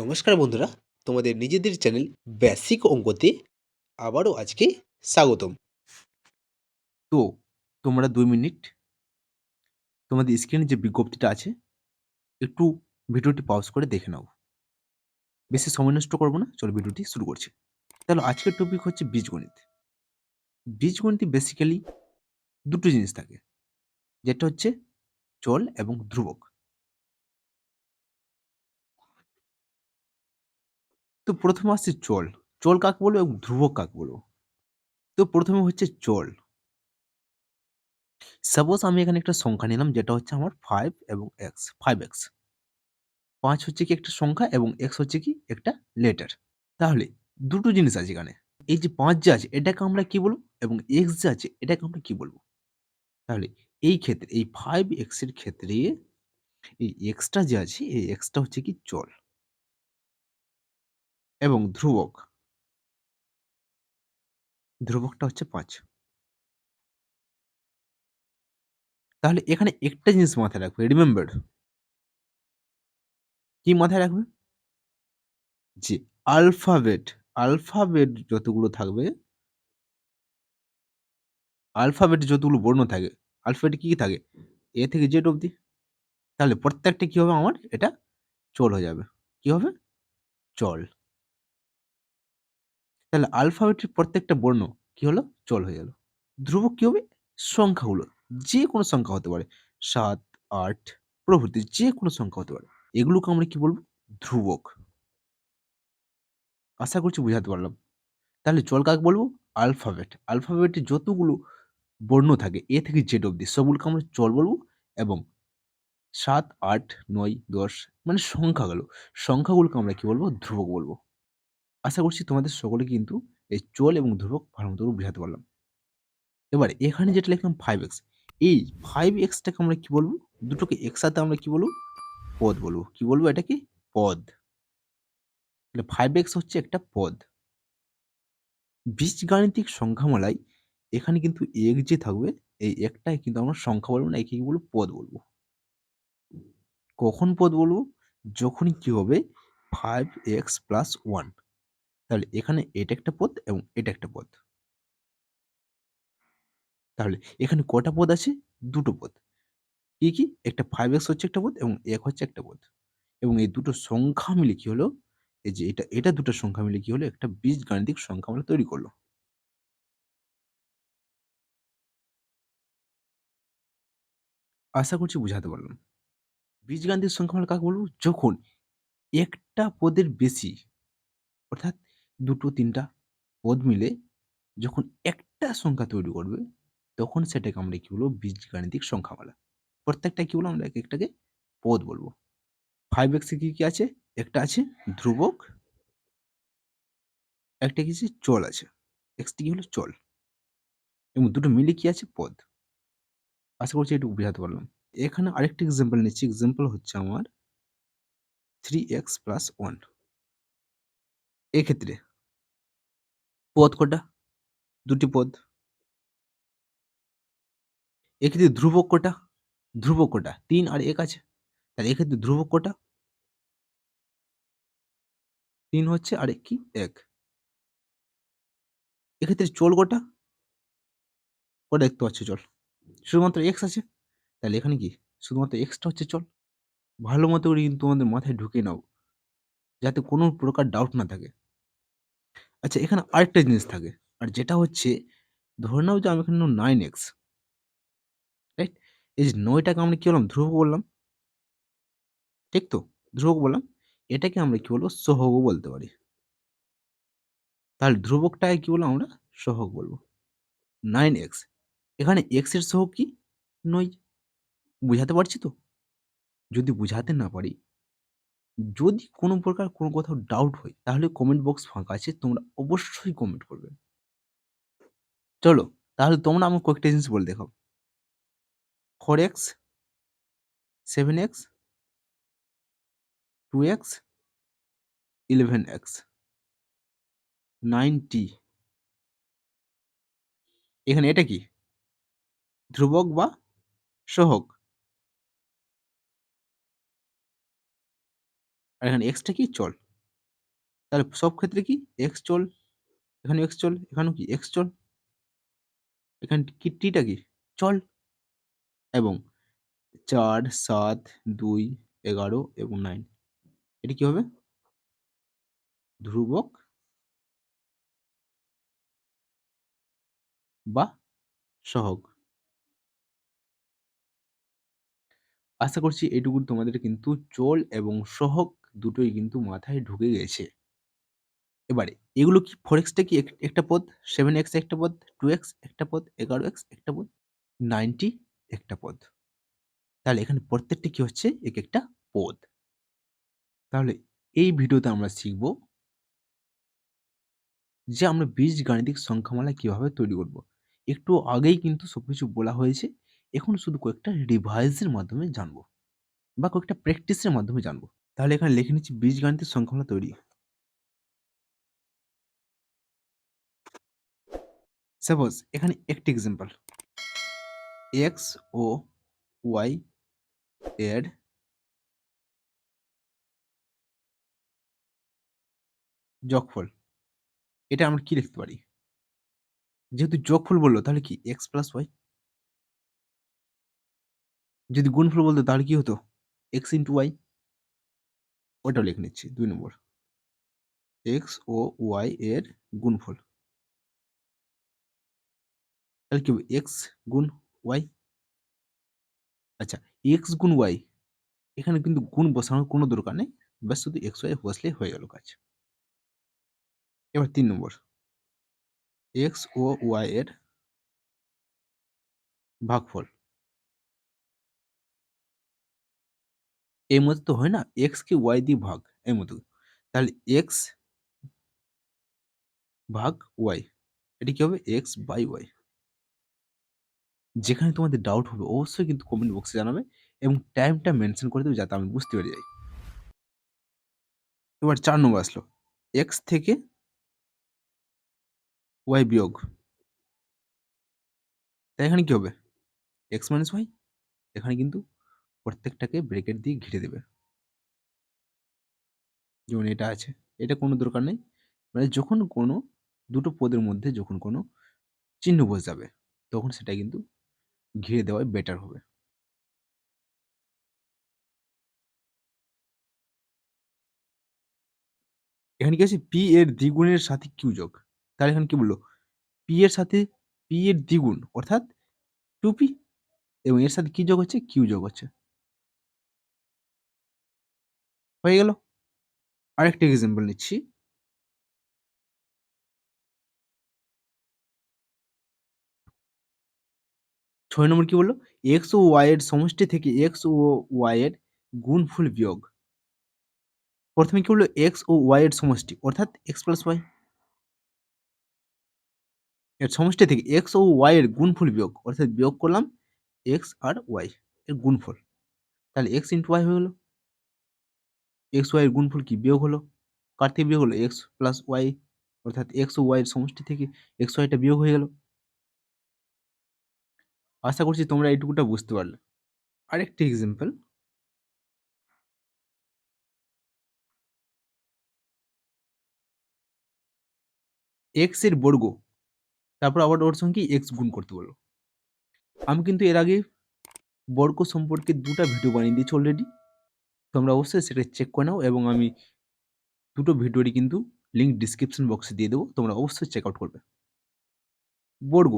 নমস্কার বন্ধুরা, তোমাদের নিজেদের চ্যানেল বেসিক অঙ্কতে আবারও আজকে স্বাগতম। তো তোমরা দুই মিনিট তোমাদের স্ক্রিনে যে বিজ্ঞপ্তিটা আছে, একটু ভিডিওটি পাউজ করে দেখে নাও। বেশি সময় নষ্ট করব না, চলো ভিডিওটি শুরু করছি। তাহলে আজকের টপিক হচ্ছে বীজগণিত। বীজগণিতে বেসিক্যালি দুটো জিনিস থাকে, যেটা হচ্ছে চল এবং ধ্রুবক। তো প্রথমে আসছে চল। চল কাক বলব এবং ধ্রুবক কাক বলব? তো প্রথমে হচ্ছে চল। সাপোজ আমি এখানে একটা সংখ্যা নিলাম, যেটা হচ্ছে আমার ফাইভ এবং এক্স ফাইভ এক্স পাঁচ হচ্ছে কি একটা সংখ্যা এবং এক্স হচ্ছে কি একটা লেটার তাহলে দুটো জিনিস আছে এখানে। এই যে পাঁচ যে আছে, এটাকে আমরা কি বলব? এবং এক্স যে আছে, এটাকে আমরা কি বলব? তাহলে এই ক্ষেত্রে, এই ফাইভ এক্সের ক্ষেত্রে এই এক্সটা যে আছে, এই এক্সটা হচ্ছে কি চল। এবং ধ্রুবক। ধ্রুবকটা হচ্ছে পাঁচ। তাহলে এখানে একটা জিনিস মাথায় রাখবে রিমেম্বার কি মাথায় রাখবে? যে আলফাবেট আলফাবেট যতগুলো থাকবে আলফাবেট যতগুলো বর্ণ থাকে আলফাবেট কি কি থাকে? এ থেকে জেড অবধি। তাহলে প্রত্যেকটা কি হবে আমার? এটা চল হয়ে যাবে। কি হবে? চল। তাহলে আলফাবেটের প্রত্যেকটা বর্ণ কি হলো? চল হয়ে গেল। ধ্রুবক কী হবে? সংখ্যাগুলো। যে কোনো সংখ্যা হতে পারে। সাত, আট, প্রভৃতি যে কোনো সংখ্যা হতে পারে। এগুলোকে আমরা কি বলব? ধ্রুবক। আশা করছি বুঝাতে পারলাম। তাহলে চল কাকে বলব? আলফাবেট আলফাবেটে যতগুলো বর্ণ থাকে, এ থেকে জেড অব্দি সবগুলোকে আমরা চল বলব এবং সাত, আট, নয়, দশ মানে সংখ্যাগুলো। সংখ্যাগুলোকে আমরা কি বলব? ধ্রুবক বলব। আশা করছি তোমাদের সকলে কিন্তু এই চল এবং ধ্রুবক ভালো মতো করে বুঝাতে পারলাম। এবার এখানে যেটা লিখলাম ফাইভ এক্স এই ফাইভ এক্সটাকে আমরা কি বলব? দুটোকে একসাথে আমরা কি বলব? পদ বলব। কি বলব এটা কি? পদ। তাহলে ফাইভ এক্স হচ্ছে একটা পদ। বীজগাণিতিক সংখ্যামালায় এখানে কিন্তু এক যে থাকবে, এই একটাই কিন্তু আমরা সংখ্যা বলব না, একে কি বলব? পদ বলব। কখন পদ বলব? যখনই কি হবে? ফাইভ এক্স প্লাস ওয়ান তাহলে এখানে এটা একটা পদ এবং এটা একটা পদ। তাহলে এখানে কটা পদ আছে? দুটো পদ। কি কি? একটা ফাইভ এক্স হচ্ছে একটা পদ এবং এক হচ্ছে একটা পদ। এবং এই দুটো সংখ্যা মিলে কি হলো? এই যে এটা এটা দুটো সংখ্যা মিলে কি হলো? একটা বীজগাণিতিক সংখ্যা আমরা তৈরি করল। আশা করছি বুঝাতে পারলাম। বীজগাণিতিক সংখ্যা কাকে বলব? যখন একটা পদের বেশি, অর্থাৎ দুটো, তিনটা পদ মিলে যখন একটা সংখ্যা তৈরি করবে, তখন সেটাকে আমরা কী বলব? বীজগাণিতিক সংখ্যামালা প্রত্যেকটা কী বলব আমরা এক একটাকে পদ বলব। ফাইভ এক্সে কী কী আছে? একটা আছে ধ্রুবক, একটা কি আছে? চল আছে। এক্সটি কি হলো? চল। এবং দুটো মিলে কি আছে? পদ। আশা করছি একটু বোঝাতে পারলাম। এখানে আরেকটি এক্সাম্পল নিচ্ছি। এক্সাম্পল হচ্ছে আমার থ্রি এক্স প্লাস ওয়ান এক্ষেত্রে পদ কটা? দুটি পদ। এক্ষেত্রে ধ্রুবক কটা? ধ্রুবক কটা? তিন আর এক আছে। তাহলে এক্ষেত্রে ধ্রুবক কটা? তিন হচ্ছে আর কি? এক। এক্ষেত্রে চল কটা? কটা দেখতে পাচ্ছ চল? শুধুমাত্র এক্স আছে। তাহলে এখানে কি? শুধুমাত্র এক্সটা হচ্ছে চল। ভালো মতো করে কিন্তু তোমাদের মাথায় ঢুকে নাও। যাতে কোনো প্রকার ডাউট না থাকে। আচ্ছা এখানে আরেকটা জিনিস থাকে। আর যেটা হচ্ছে, ধরে নাও যে আমি এখানে নাইন এক্স রাইট এই যে নয়টাকে আমরা কী বললাম? ধ্রুবক বললাম। ঠিক তো? ধ্রুবক বললাম। এটাকে আমরা কী বলব? সহগ বলতে পারি। তাহলে ধ্রুবকটাকে কী বলব আমরা? সহগ বলব। নাইন এক্স এখানে এক্সের সহগ কি? নয়। বুঝাতে পারছি তো? যদি বুঝাতে না পারি যদি কোনো প্রকার কোনো কোথাও ডাউট হয়, তাহলে কমেন্ট বক্স ফাঁকা আছে, তোমরা অবশ্যই কমেন্ট করবে। চলো, তাহলে তোমরা আমার কয়েকটা জিনিস বলে দেখো four x seven x two x eleven x ninety এখানে এটা কি? ধ্রুবক বা সহক? আর এখানে এক্সটা কি? চল। তাহলে সব ক্ষেত্রে কি? এক্স চল। এখানে এক্স চল, এখানেও কি? এক্স চল। এখানে কি টিটা কি? চল। এবং চার, সাত, দুই, এগারো এবং নাইন এটি কি হবে? ধ্রুবক বা সহগ। আশা করছি এটুকু তোমাদের কিন্তু চল এবং সহগ দুটোই কিন্তু মাথায় ঢুকে গেছে। এবারে, এগুলো কি ফোর এক্সটা কি একটা পদ? সেভেন এক্স একটা পদ? টু এক্স একটা পদ? এগারো এক্স একটা পদ? নাইনটি একটা পদ। তাহলে এখানে প্রত্যেকটি কি হচ্ছে? এক একটা পদ। তাহলে এই ভিডিওতে আমরা শিখব যে আমরা বীজ গাণিতিক সংখ্যামালা কীভাবে তৈরি করব। একটু আগেই কিন্তু সবকিছু বলা হয়েছে। এখন শুধু কয়েকটা রিভাইজের মাধ্যমে জানব বা কয়েকটা প্র্যাকটিসের মাধ্যমে জানব। তাহলে এখানে লিখে নিচ্ছি বীজ বীজগাণিতিক সংখ্যামালা তৈরি। সাপোজ এখানে একটি এক্সাম্পল এক্স ও ওয়াই এর যোগফল। এটা আমরা কি লিখতে পারি? যেহেতু যোগফল বলল, তাহলে কি এক্স প্লাস ওয়াই যদি গুণফল বলতো, তাহলে কি হতো? এক্স ইন্টু ওয়াই ওটাও লিখে নিচ্ছি, দুই নম্বর। এক্স ও ওয়াই এর গুণফল। তাহলে কি এক্স গুণ ওয়াই আচ্ছা এক্স গুণ ওয়াই এখানে কিন্তু গুণ বসানোর কোনো দরকার নেই, ব্যাস শুধু এক্স ওয়াই বসলেই হয়ে গেল কাজ। এবার তিন নম্বর। এক্স ও ওয়াই এর ভাগফল। এই মতো তো হয় না? এক্স কে ওয়াই দিয়ে ভাগ এই মতো তাহলে এক্স ভাগ ওয়াই এটি কি হবে? এক্স বাই ওয়াই যেখানে তোমাদের ডাউট হবে, অবশ্যই কিন্তু কমেন্ট বক্সে জানাবে এবং টাইমটা মেনশন করে দেবে যাতে আমি বুঝতে পেরে যাই। এবার চার নম্বর আসলো। এক্স থেকে ওয়াই বিয়োগ। তাই এখানে কি হবে? এক্স মাইনাস ওয়াই এখানে কিন্তু প্রত্যেকটাকে ব্রেকেট দিয়ে ঘিরে দেবে। যেমন এটা আছে। এটা কোনো দরকার নেই। মানে যখন কোনো, দুটো পদের মধ্যে যখন কোনো চিহ্ন বসে যাবে, তখন সেটা কিন্তু ঘিরে দেওয়াই বেটার হবে। এখানে কি আছে? পি এর দ্বিগুণের সাথে কিউ যোগ। তাহলে এখানে কি বলল? পি এর সাথে পি এর দ্বিগুণ, অর্থাৎ টু পি এবং এর সাথে কি যোগ হচ্ছে? কিউ যোগ হচ্ছে। হয়ে গেল। আরেকটা এক্সাম্পল নিচ্ছি। ছয় নম্বর কি বলল? এক্স ও ওয়াই এর সমষ্টি থেকে এক্স ও ওয়াই এর গুণফুল বিয়োগ। প্রথমে কি বলল? এক্স ও ওয়াই এর সমষ্টি, অর্থাৎ এক্স প্লাস ওয়াই এর সমষ্টি থেকে এক্স ও ওয়াই এর গুণফল বিয়োগ, অর্থাৎ বিয়োগ করলাম এক্স আর ওয়াই এর গুণফল। তাহলে এক্স ইন্টু ওয়াই হয়ে গেলো। এক্স ওয়াই এর গুণফল কি? বিয়োগ হলো। কার থেকে বিয়োগ হলো? এক্স প্লাস ওয়াই অর্থাৎ এক্স ও ওয়াই এর সমষ্টি থেকে এক্স ওয়াইটা বিয়োগ হয়ে গেল। আশা করছি তোমরা এইটুকুটা বুঝতে পারলে। আরেকটি এক্সাম্পল এক্সের বর্গ, তারপর আবার ওর সঙ্গে এক্স গুণ করতে বলো। আমি কিন্তু এর আগে বর্গ সম্পর্কে দুটা ভিডিও বানিয়ে দিয়েছি অলরেডি তোমরা অবশ্যই সেটা চেক করে নাও এবং আমি দুটো ভিডিওরই কিন্তু লিঙ্ক ডিসক্রিপশন বক্সে দিয়ে দেবো, তোমরা অবশ্যই চেক আউট করবে। বর্গ,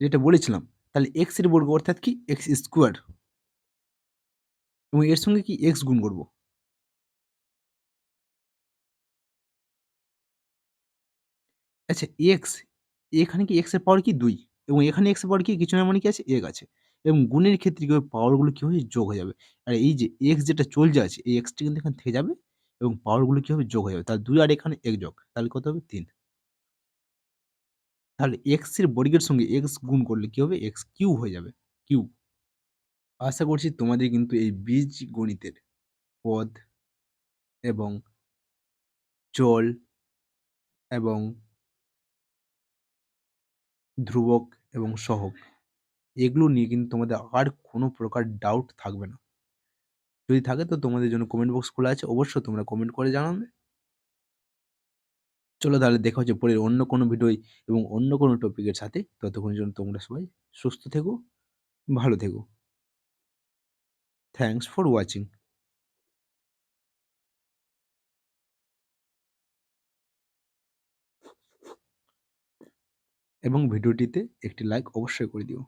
যেটা বলেছিলাম, তাহলে এক্সের বর্গ অর্থাৎ কি? এক্স স্কোয়ার এবং এর সঙ্গে কি এক্স গুণ করব? আচ্ছা এক্স এখানে কি এক্সের পাওয়ার কি? দুই। এবং এখানে এক্সের পাওয়ার কি? কিছু না মানে কি আছে? এক আছে। এবং গুণের ক্ষেত্রে কি হবে পাওয়ারগুলো কি হবে যোগ হয়ে যাবে? আর এই যে এক্স যেটা চলছে আছে, এই এক্সটি কিন্তু এখানে থেকে যাবে এবং পাওয়ারগুলো কি হবে যোগ হয়ে যাবে? তাহলে দুই আর এখানে এক যোগ, তাহলে কত হবে? তিন। তাহলে এক্সের বর্গের সঙ্গে এক্স গুণ করলে কী হবে? এক্স কিউ হয়ে যাবে কিউ আশা করছি তোমাদের কিন্তু এই বীজ গণিতের পদ এবং চল এবং ধ্রুবক এবং সহগ এগুলো নিয়ে কিন্তু তোমাদের আর কোনো প্রকার ডাউট থাকবে না। যদি থাকে তো তোমাদের জন্য কমেন্ট বক্স খোলা আছে, অবশ্যই তোমরা কমেন্ট করে জানাবে। চলো তাহলে দেখা হচ্ছে পরের অন্য কোনো ভিডিওয় এবং অন্য কোনো টপিকের সাথে। ততক্ষণের জন্য তোমরা সবাই সুস্থ থেকো, ভালো থেকো। থ্যাংকস ফর ওয়াচিং এবং ভিডিওটিতে একটি লাইক অবশ্যই করে দিও।